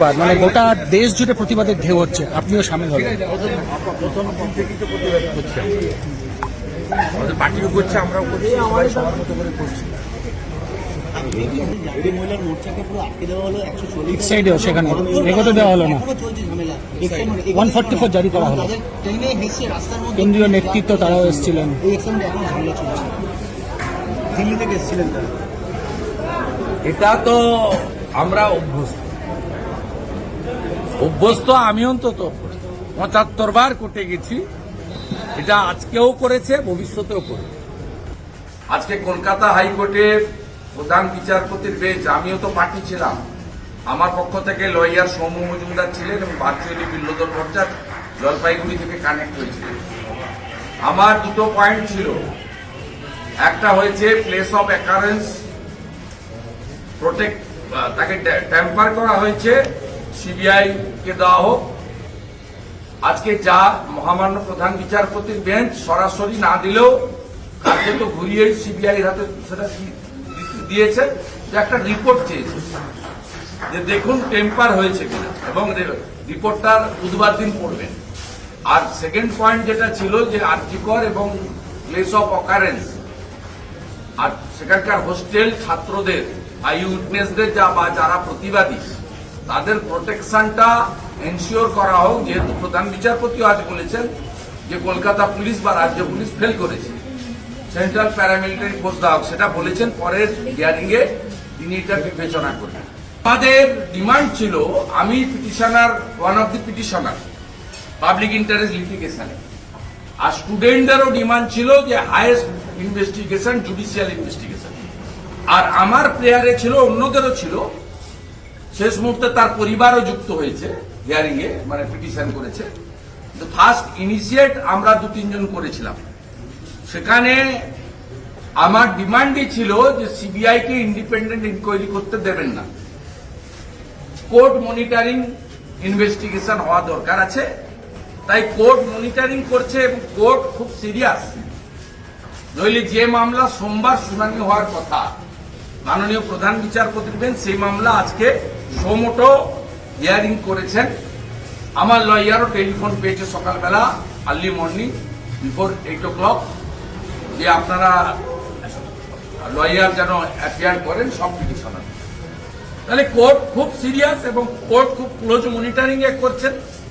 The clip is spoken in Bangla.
মানে গোটা দেশ জুড়ে প্রতিবাদের ঢেউ হচ্ছে, আপনিও সামিল হবেন। সেখানে। এগোতে দেওয়া হলো না। এখনও চলছে ঝামেলা 144 জারি করা হলো। তাদের ট্রেনে হেসে রাস্তার মধ্যে কেন্দ্রীয় নেতৃত্ব তারাও এসেছিলেন। দিল্লি থেকে এসেছিলেন এটা তো আমরা অভ্যস্ত। অভ্যস্ত, আমি অন্তত পঁচাত্তর বার কোর্টে গেছি। এটা আজকেও করেছে, ভবিষ্যতেও করবে আজকে কলকাতা হাইকোর্টের প্রধান বিচারপতির বেঞ্চ, আমিও তো পার্টি ছিলাম। আমার পক্ষ থেকে লয়ার সৌম্য মজুমদার ছিলেন এবং ভার্চুয়ালি বিল্লোদর ভট্টাচ জলপাইগুড়ি থেকে কানেক্ট হয়েছিলেন। আমার দুটো পয়েন্ট ছিল। একটা হয়েছে প্লেস অফ অ্যাকারেন্স প্রোটেক্ট তাকে ট্যাম্পার করা হয়েছে। সিবিআই কে দেওয়া হোক। আজকে যা মহামান্য প্রধান বিচারপতির বেঞ্চ সরাসরি না দিলেও কালকে তো ঘুরিয়ে সিবিআই হাতে সেটা দিয়েছে। যে একটা রিপোর্ট চেয়েছে যে দেখুন টেম্পার হয়েছে কিনা এবং রিপোর্টটার বুধবার দিন পড়বেন আর সেকেন্ড পয়েন্ট যেটা ছিল যে আর্জিকর এবং প্লেস অফ অকারেন্স আর সেখানকার হোস্টেল ছাত্রদের আই উইটনেসদের যা বা যারা প্রতিবাদী তাদের প্রোটেকশনটা এনশিওর করা হোক, যেহেতু প্রধান বিচারপতিও আজ বলেছেন যে কলকাতা পুলিশ বা রাজ্য পুলিশ ফেল করেছে। সেন্ট্রাল প্যারামিলিটারি ফোর্স দেওয়া হোক সেটা বলেছেন, পরের হিয়ারিং এ তিনি এটা বিবেচনা করবেন। আমাদের ডিমান্ড ছিল, আমি petitioner one of the petitioner public interest লিটিগেশনে আর স্টুডেন্টদেরও ডিমান্ড ছিল যে হাইয়েস্ট ইনভেস্টিগেশন জুডিশিয়াল ইনভেস্টিগেশন আর আমার প্লেয়ারে ছিল, অন্যদেরও ছিল শেষ মুহূর্তে তার পরিবারও যুক্ত হয়েছে হিয়ারিং এ মানে পিটিশন করেছে। ফার্স্ট ইনিশিয়েট আমরা দু তিনজন করেছিলাম। সেখানে আমার ডিমান্ডই ছিল যে সিবিআই কে ইন্ডিপেন্ডেন্ট ইনকোয়ারি করতে দেবেন না। কোর্ট মনিটরিং ইনভেস্টিগেশন হওয়া দরকার আছে। তাই কোর্ট মনিটরিং করছে এবং কোর্ট খুব সিরিয়াস নইলে যে মামলা সোমবার শুনানি হওয়ার কথা মাননীয় প্রধান বিচারপতির বেঞ্চ সেই মামলা আজকে সোমোটো হিয়ারিং করেছেন। আমার লয়ারও টেলিফোন পেয়েছে সকালবেলা early morning before eight o'clock যে আপনারা লয়ার যেন অ্যাপিয়ার করেন, সব কিছু পিটিশনার তাহলে কোর্ট খুব সিরিয়াস এবং কোর্ট খুব ক্লোজ মনিটরিং এ করছেন।